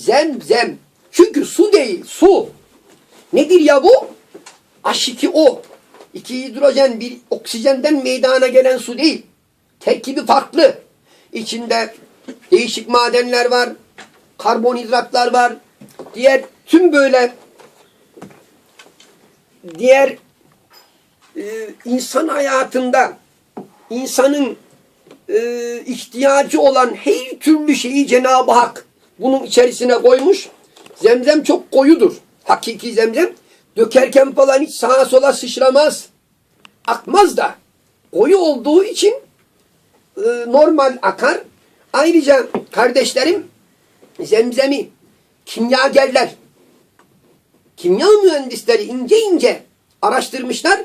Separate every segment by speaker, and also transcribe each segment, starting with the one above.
Speaker 1: Zemzem. Çünkü su değil, su. Nedir ya bu? H2O. İki hidrojen, bir oksijenden meydana gelen su değil. Terkibi farklı. İçinde değişik madenler var, karbonhidratlar var. Diğer tüm böyle diğer e, insan hayatında insanın e, ihtiyacı olan her türlü şeyi Cenab-ı Hak bunun içerisine koymuş. Zemzem çok koyudur. Hakiki zemzem. Dökerken falan hiç sağa sola sıçramaz. Akmaz da. Koyu olduğu için e, normal akar. Ayrıca kardeşlerim zemzemi kimyagerler, kimya mühendisleri ince ince araştırmışlar.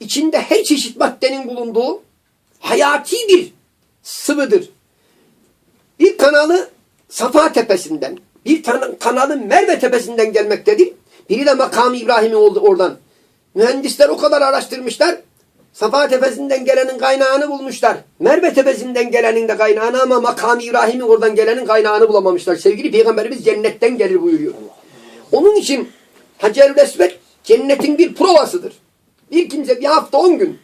Speaker 1: İçinde her çeşit maddenin bulunduğu hayati bir sıvıdır. Bir kanalı Safa Tepesi'nden, bir tane kanalı Merve Tepesi'nden gelmektedir. Biri de makamı İbrahim'in oldu oradan. Mühendisler o kadar araştırmışlar. Safa Tepesi'nden gelenin kaynağını bulmuşlar. Merve Tepesi'nden gelenin de kaynağını ama makamı İbrahim'in oradan gelenin kaynağını bulamamışlar. Sevgili Peygamberimiz cennetten gelir buyuruyor. Onun için Hacer-ül Esved cennetin bir provasıdır. Bir kimse bir hafta on gün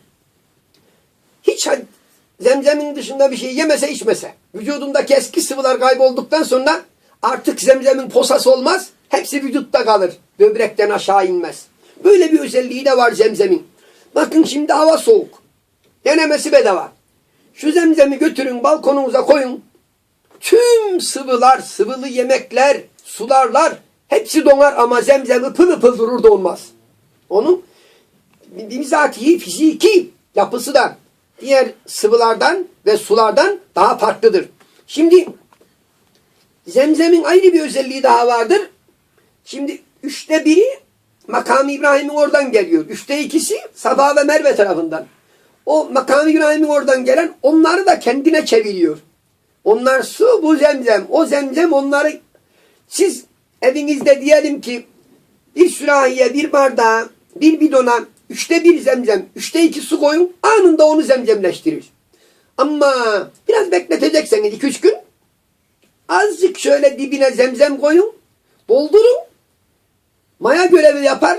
Speaker 1: hiç zemzemin dışında bir şey yemese içmese, vücudundaki eski sıvılar kaybolduktan sonra artık zemzemin posası olmaz, hepsi vücutta kalır. Böbrekten aşağı inmez. Böyle bir özelliği de var zemzemin. Bakın şimdi hava soğuk. Denemesi bedava. Şu zemzemi götürün balkonunuza koyun. Tüm sıvılar, sıvılı yemekler, sularlar hepsi donar ama zemzemi pıl pıl durur donmaz. Onun bizatihi fiziki yapısı da diğer sıvılardan ve sulardan daha farklıdır. Şimdi zemzemin ayrı bir özelliği daha vardır. Şimdi üçte biri makam İbrahim'in oradan geliyor. Üçte ikisi Safa ve Merve tarafından. O makam İbrahim'in oradan gelen onları da kendine çeviriyor. Onlar su bu zemzem. O zemzem onları siz evinizde diyelim ki bir sürahiye, bir bardağa, bir bidona üçte bir zemzem, üçte iki su koyun anında onu zemzemleştirir. Ama biraz bekletecekseniz iki üç gün azıcık şöyle dibine zemzem koyun, doldurun, maya görevi yapar.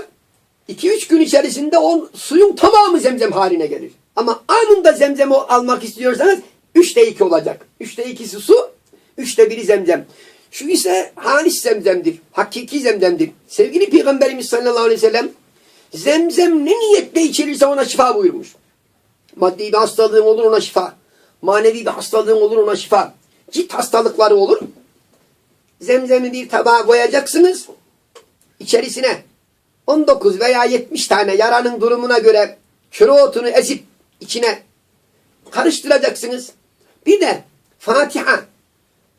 Speaker 1: 2-3 gün içerisinde o suyun tamamı zemzem haline gelir. Ama anında zemzemi almak istiyorsanız 3'te 2 olacak. 3'te 2'si su, 3'te 1'i zemzem. Şu ise halis zemzemdir. Hakiki zemzemdir. Sevgili Peygamberimiz sallallahu aleyhi ve sellem zemzem ne niyetle içilirse ona şifa buyurmuş. Maddi bir hastalığın olur ona şifa. Manevi bir hastalığın olur ona şifa. Cilt hastalıkları olur. Zemzemi bir tabağa koyacaksınız. İçerisine 19 veya 70 tane yaranın durumuna göre otunu ezip içine karıştıracaksınız. Bir de Fatiha,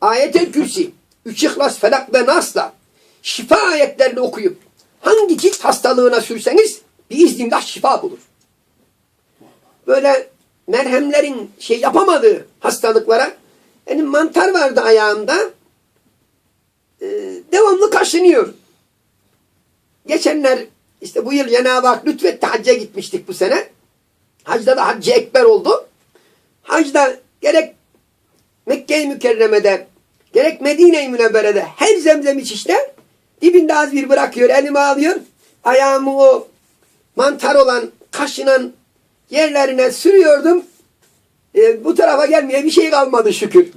Speaker 1: Ayet-el Kürsi, Üç İhlas, Felak ve Nas'la şifa ayetlerini okuyup hangi cilt hastalığına sürseniz biiznillah şifa bulur. Böyle merhemlerin şey yapamadığı hastalıklara benim mantar vardı ayağımda Ee, devamlı kaşınıyor. Geçenler işte bu yıl Cenab-ı Hak lütfetti hacca gitmiştik bu sene. Hacda da Haccı Ekber oldu. Hacda gerek Mekke-i Mükerreme'de gerek Medine-i Münevvere'de her zemzem içişte dibinde az bir bırakıyor, elime alıyor. Ayağımı o mantar olan, kaşınan yerlerine sürüyordum. E, bu tarafa gelmeye bir şey kalmadı şükür.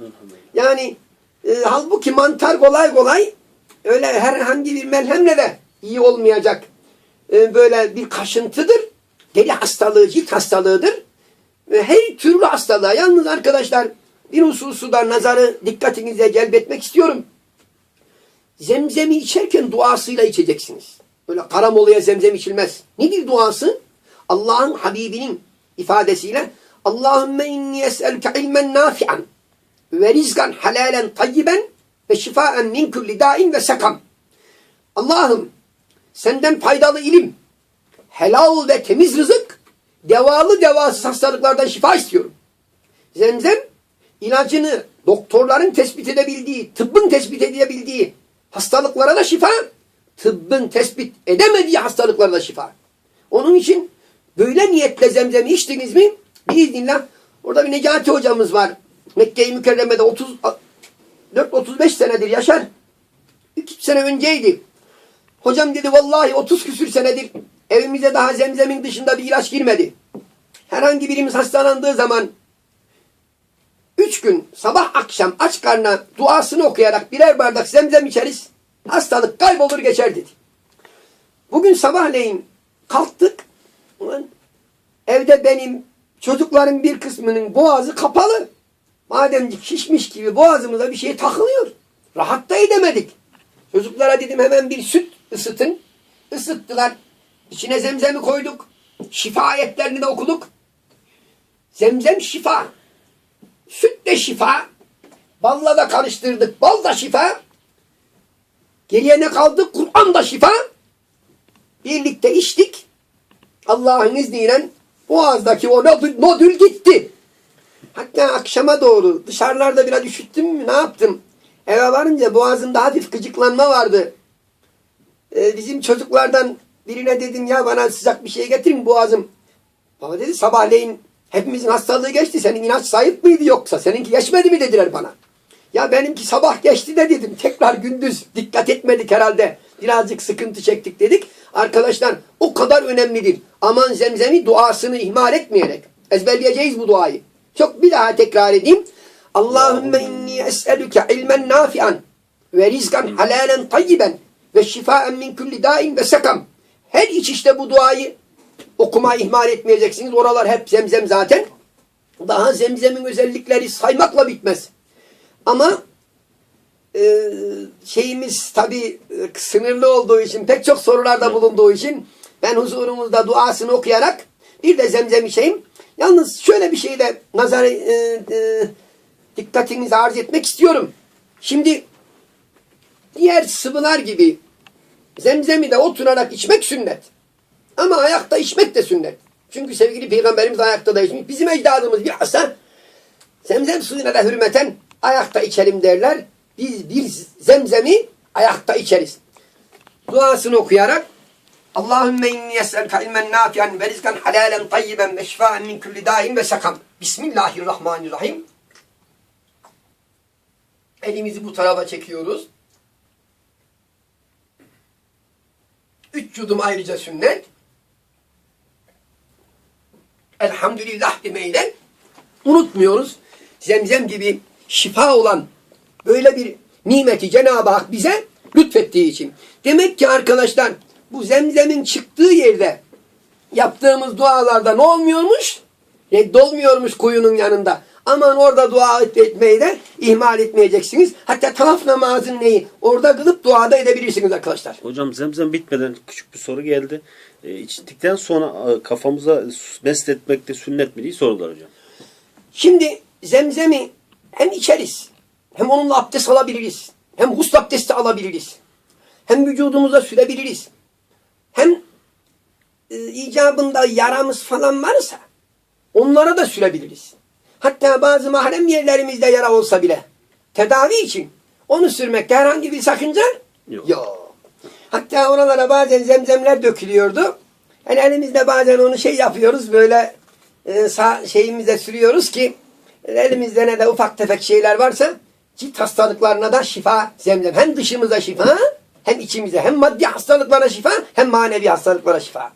Speaker 1: Yani e, halbuki mantar kolay kolay öyle herhangi bir melhemle de iyi olmayacak e, böyle bir kaşıntıdır. Deli hastalığı, cilt hastalığıdır. Ve her türlü hastalığa. Yalnız arkadaşlar bir hususu da nazarı dikkatinize celbetmek istiyorum. Zemzemi içerken duasıyla içeceksiniz. Böyle karamoluya zemzem içilmez. Nedir duası? Allah'ın Habibinin ifadesiyle Allahümme inni es'elke ilmen nafi'an ve rizgan halalen tayyiben ve şifaen min kulli dain ve sekam. Allah'ım senden faydalı ilim, helal ve temiz rızık, devalı devasız hastalıklardan şifa istiyorum. Zemzem ilacını doktorların tespit edebildiği, tıbbın tespit edebildiği hastalıklara da şifa, tıbbın tespit edemediği hastalıklara da şifa. Onun için böyle niyetle zemzemi içtiniz mi biiznillah orada bir Necati hocamız var. Mekke-i Mükerreme'de 30 4-35 senedir yaşar. iki sene önceydi. Hocam dedi vallahi 30 küsür senedir evimize daha zemzemin dışında bir ilaç girmedi. Herhangi birimiz hastalandığı zaman üç gün sabah akşam aç karnına duasını okuyarak birer bardak zemzem içeriz. Hastalık kaybolur geçer dedi. Bugün sabahleyin kalktık. Evde benim çocukların bir kısmının boğazı kapalı. Mademcik şişmiş gibi boğazımıza bir şey takılıyor. Rahat da edemedik. Çocuklara dedim hemen bir süt ısıtın. Isıttılar. İçine zemzemi koyduk. Şifa ayetlerini de okuduk. Zemzem şifa. Süt de şifa. Balla da karıştırdık. Bal da şifa. Geriye ne kaldı? Kur'an da şifa. Birlikte içtik. Allah'ın izniyle boğazdaki o nodül, nodül gitti. Hatta akşama doğru dışarılarda biraz üşüttüm mü ne yaptım? Eve varınca boğazımda hafif gıcıklanma vardı. Ee, bizim çocuklardan birine dedim ya bana sıcak bir şey getirin boğazım. Baba dedi sabahleyin hepimizin hastalığı geçti. Senin inanç zayıf mıydı yoksa? Seninki geçmedi mi dediler bana. Ya benimki sabah geçti de dedim. Tekrar gündüz dikkat etmedik herhalde. Birazcık sıkıntı çektik dedik. Arkadaşlar o kadar önemlidir. Aman zemzemi duasını ihmal etmeyerek. Ezberleyeceğiz bu duayı. Çok bir daha tekrar edeyim. Allahümme inni es'elüke ilmen nafi'an ve rizkan halalen tayyiben ve şifaen min kulli dain ve sekam. Her iç işte bu duayı okumayı ihmal etmeyeceksiniz. Oralar hep zemzem zaten. Daha zemzemin özellikleri saymakla bitmez. Ama e, şeyimiz tabi sınırlı olduğu için pek çok sorularda bulunduğu için ben huzurumuzda duasını okuyarak bir de zemzem içeyim. Yalnız şöyle bir şey de nazar e, e, dikkatinizi arz etmek istiyorum. Şimdi diğer sıvılar gibi zemzemi de oturarak içmek sünnet. Ama ayakta içmek de sünnet. Çünkü sevgili peygamberimiz ayakta da içmiş. Bizim ecdadımız bilhassa zemzem suyuna da hürmeten ayakta içelim derler. Biz bir zemzemi ayakta içeriz. Duasını okuyarak Allahümme inni es'elke ilmen nafi'an ve rizkan halalen tayyiben ve şifaen min kulli dain ve sakam. Bismillahirrahmanirrahim. Elimizi bu tarafa çekiyoruz. Üç yudum ayrıca sünnet. Elhamdülillah demeyle unutmuyoruz. Zemzem gibi şifa olan böyle bir nimeti Cenab-ı Hak bize lütfettiği için. Demek ki arkadaşlar bu zemzemin çıktığı yerde yaptığımız dualarda ne olmuyormuş? Reddolmuyormuş kuyunun yanında. Aman orada dua etmeyi de ihmal etmeyeceksiniz. Hatta tavaf namazın neyi? Orada kılıp duada edebilirsiniz arkadaşlar.
Speaker 2: Hocam zemzem bitmeden küçük bir soru geldi. E, içtikten sonra e, kafamıza mest etmek de sünnet mi diye sordular hocam.
Speaker 1: Şimdi zemzemi hem içeriz, hem onunla abdest alabiliriz, hem gusül abdesti alabiliriz, hem vücudumuza sürebiliriz, hem e, icabında yaramız falan varsa onlara da sürebiliriz. Hatta bazı mahrem yerlerimizde yara olsa bile tedavi için onu sürmekte herhangi bir sakınca
Speaker 2: Yok.
Speaker 1: yok. Hatta oralara bazen zemzemler dökülüyordu. Yani elimizde bazen onu şey yapıyoruz böyle e, sağ şeyimize sürüyoruz ki elimizde ne de ufak tefek şeyler varsa cilt hastalıklarına da şifa zemzem. Hem dışımıza şifa hem içimize hem maddi hastalıklara şifa hem manevi hastalıklara şifa.